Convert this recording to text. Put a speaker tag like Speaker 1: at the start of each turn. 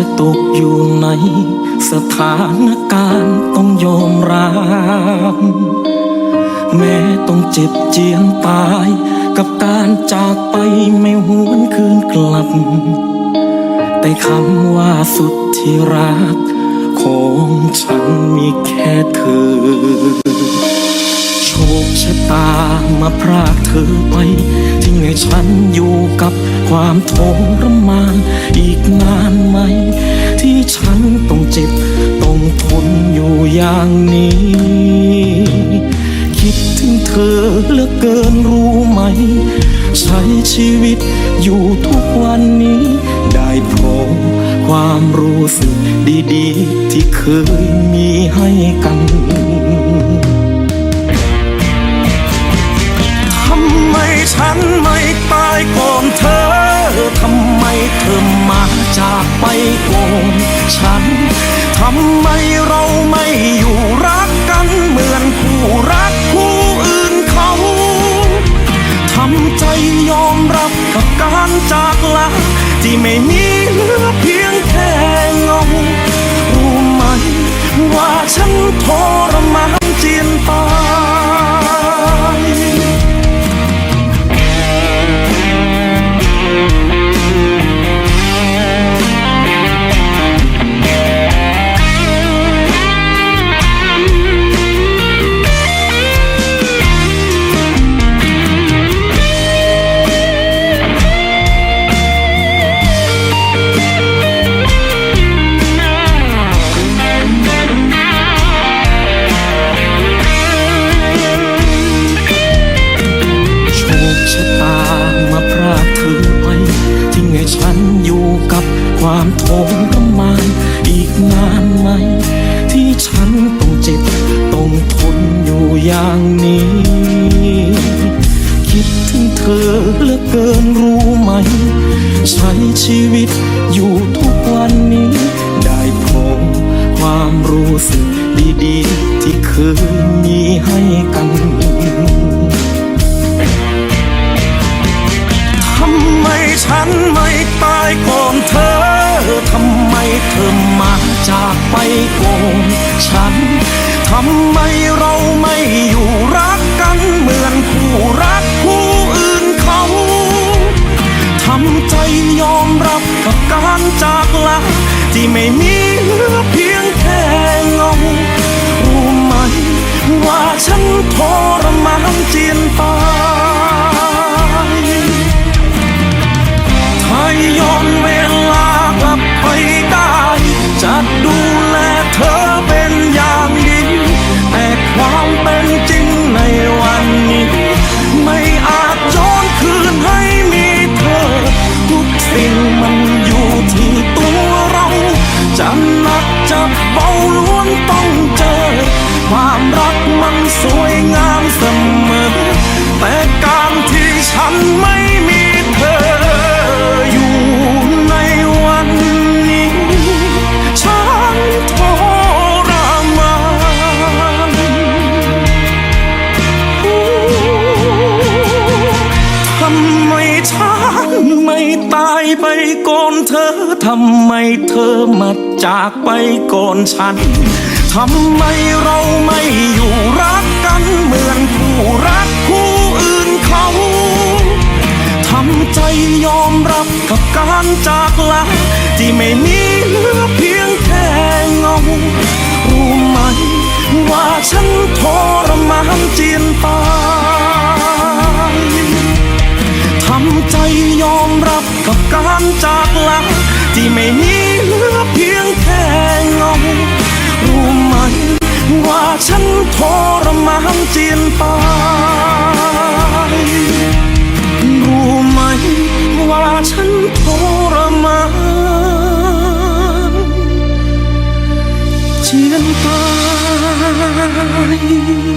Speaker 1: จะตกอยู่ในสถานการณ์ต้องยอมรับแม้ต้องเจ็บเจียนตาย กับการจากไปไม่หวนคืนกลับ แต่คำว่าสุดที่รัก ของฉันมีแค่เธอ ตามาพรากเธอไป ทิ้งให้ฉันอยู่กับความทรมาน อีกนานไหม ที่ฉันต้องเจ็บ ต้องทนอยู่อย่างนี้ คิดถึงเธอเหลือเกินรู้ไหม ใช้ชีวิตอยู่ทุกวันนี้ ได้พราะความรู้สึกดีๆ ที่เคยมีให้กัน ฉันไม่ตายก่อนเธอ ทำไมเธอมาจากไปก่อนฉัน ทำไมเราไม่อยู่รักกันเหมือนคู่รักคู่อื่นเขา ทำใจยอมรับกับการจากลาที่ไม่มี เหลือเกินรู้ไหม ใช้ชีวิตอยู่ทุกวันนี้ ได้พบความรู้สึกดีๆ ที่เคยมีให้กันทำไมฉันไม่ตายก่อนเธอทำไมเธอมาจากไปก่อนฉันทำไมเรา ฉันไม่มีเธออยู่ในวันนี้ ฉันทรมานทำไมฉันไม่ตายไปก่อนเธอ ทำไมเธอมาจากไปก่อนฉัน ทำไมเราไม่อยู่รัก กับการจากลาที่ไม่มีเหลือเพียงแค่เงารู้ไหมว่าฉันทรมานเจียนตายทำใจยอมรับกับการจากลาที่ไม่มีเหลือเพียงแค่เงารู้ไหมว่าฉันทรมานเจียนตาย You.